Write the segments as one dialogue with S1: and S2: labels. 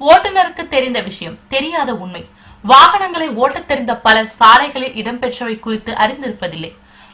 S1: ஓட்டுநருக்கு தெரிந்த விஷயம் தெரியாத உண்மை. வாகனங்களை ஓட்டத் தெரிந்த பலர் சாலைகளில் இடம்பெற்றவை குறித்து அறிந்திருப்பதில்லை.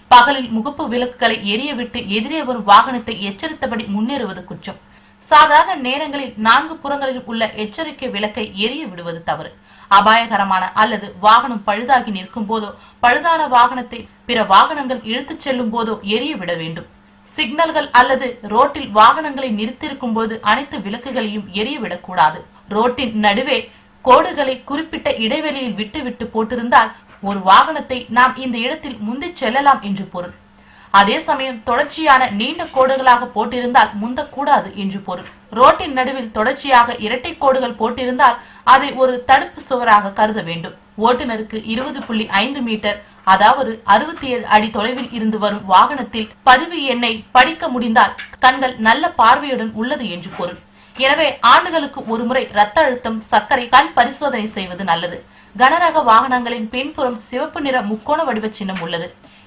S1: பகலில் முகப்பு விளக்குகளை எரியவிட்டு எதிரே வரும் வாகனத்தை எச்சரித்தபடி முன்னேறுவது குற்றம். சாதாரண நேரங்களில் நான்கு புறங்களில் உள்ள எச்சரிக்கை விளக்கை எரிய விடுவது தவறு. அபாயகரமான அல்லது வாகனம் பழுதாகி நிற்கும் போதோ பழுதான வாகனத்தை பிற வாகனங்கள் இழுத்துச் செல்லும் போதோ எரிய விட வேண்டும். சிக்னல்கள் அல்லது ரோட்டில் வாகனங்களை நிறுத்தியிருக்கும் போது அனைத்து விளக்குகளையும் எரியவிடக்கூடாது ரோட்டின் நடுவே கோடுகளை குறிப்பிட்ட இடைவெளியில் விட்டு விட்டு போட்டிருந்தால் ஒரு வாகனத்தை நாம் இந்த இடத்தில் முந்திச் செல்லலாம் என்று பொருள். அதே சமயம் தொடர்ச்சியான நீண்ட கோடுகளாக போட்டிருந்தால் முந்தக்கூடாது என்று பொருள். ரோட்டின் நடுவில் தொடர்ச்சியாக இரட்டை கோடுகள் போட்டிருந்தால் அதை ஒரு தடுப்பு சுவராக கருத வேண்டும். ஓட்டுநருக்கு இருபது புள்ளி ஐந்து மீட்டர் அதாவது அறுபத்தி ஏழு அடி தொலைவில் இருந்து வரும் வாகனத்தில் பதிவு எண்ணை படிக்க முடிந்தால் கண்கள் நல்ல பார்வையுடன் உள்ளது என்று பொருள். எனவே ஆண்டுகளுக்கு ஒருமுறை ரத்த அழுத்தம் சர்க்கரை கண் பரிசோதனை செய்வது நல்லது. கனரக வாகனங்களின் பின்புறம் சிவப்பு நிற முக்கோண வடிவ சின்னம் உள்ளது.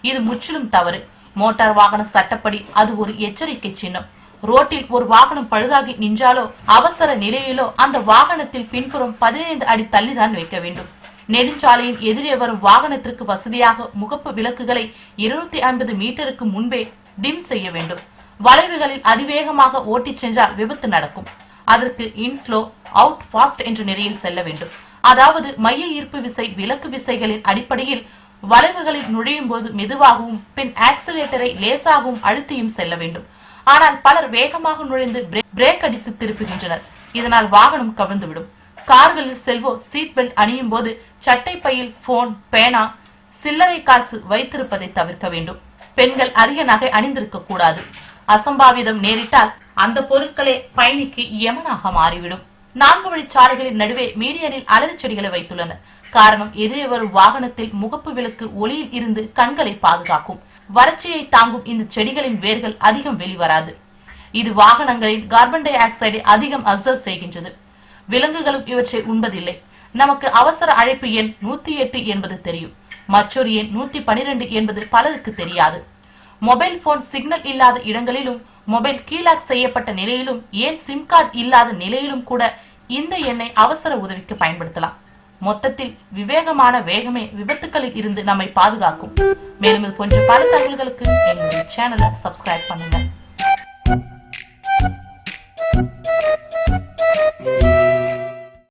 S1: இது முற்றிலும் தவறு. மோட்டார் வாகன சட்டப்படி அது ஒரு எச்சரிக்கை சின்னம். ரோட்டில் ஒரு வாகனம் பழுதாகி நின்றாலோ அவசர நிலையிலோ அந்த வாகனத்தில் பின்புறம் பதினைந்து அடி தள்ளிதான் வைக்க வேண்டும். நெடுஞ்சாலையின் எதிரே வரும் வாகனத்திற்கு வசதியாக முகப்பு விளக்குகளை இருநூத்தி ஐம்பது மீட்டருக்கு முன்பே டிம் செய்ய வேண்டும். வளைவுகளில் அதிவேகமாக ஓட்டிச் சென்றால் விபத்து நடக்கும். அதற்கு இன்ஸ்லோ அவுட் ஃபாஸ்ட் என்ற நிலையில் செல்ல வேண்டும். அதாவது மைய ஈர்ப்பு விசை விலக்கு விசைகளின் அடிப்படையில் வளைவுகளில் நுழையும் போது மெதுவாகவும் பின் ஆக்சிலேட்டரை லேசாகவும் அழுத்தியும் செல்ல வேண்டும். ஆனால் பலர் வேகமாக நுழைந்து பிரேக் அடித்து திருப்புகின்றனர். இதனால் வாகனம் கவிழ்ந்துவிடும். கார்களில் செல்வோர் சீட் பெல்ட் அணியும் போது சட்டை பையில் போன் பேனா சில்லறை காசு வைத்திருப்பதை தவிர்க்க வேண்டும். பெண்கள் அதிக நகை அணிந்திருக்க கூடாது. அசம்பாவிதம் நேரிட்டால் அந்த பொருட்களே பயணிக்கு யமனாக மாறிவிடும். நான்கு வழி சாலைகளின் நடுவே மீடியனில் அலரி செடிகளை வைத்துள்ளனர் காரணம் எதிரே வரும் வாகனத்தில் முகப்பு விளக்கு ஒளியில் இருந்து கண்களை பாதுகாக்கும். வறட்சியை தாங்கும் இந்த செடிகளின் வேர்கள் அதிகம் வெளிவராது. இது வாகனங்களின் கார்பன் டை ஆக்சைடை அதிகம் அப்சர்வ் செய்கின்றது. விலங்குகளும் இவற்றை உண்பதில்லை. நமக்கு அவசர அழைப்பு எண் நூத்தி எட்டு என்பது தெரியும். மற்றொரு எண் நூத்தி பனிரெண்டு என்பது பலருக்கு தெரியாது. மொபைல் போன் சிக்னல் இல்லாத இடங்களிலும் மொபைல் கீலாக் செய்யப்பட்ட நிலையிலும் ஏன் சிம் கார்டு இல்லாத நிலையிலும் கூட இந்த எண்ணை அவசர உதவிக்கு பயன்படுத்தலாம். மொத்தத்தில் விவேகமான வேகமே விபத்துக்களில் இருந்து நம்மை பாதுகாக்கும். மேலும் இது போன்ற பல தகவல்களுக்கு எங்களுடைய சேனலை சப்ஸ்கிரைப் பண்ணுங்க.